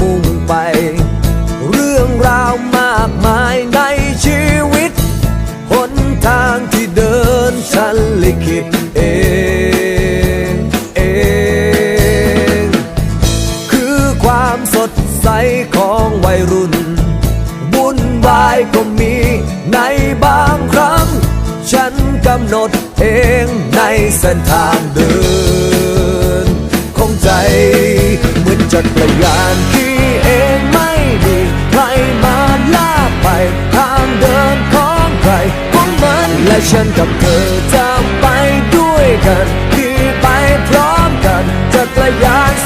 มุ่งไป เรื่องราวมากมายในชีวิต หนทางที่เดินฉันลิขิตเองเอง คือความสดใสของวัยรุ่น บุญบายก็มีในบางครั้ง ฉันกำหนดเองในเส้นทางเดิน จักรยานที่เองไม่มีใครมาลากไปทางเดินของใครของมันและฉันกับเธอจะไปด้วยกันที่ไปพร้อมกันจักรยาน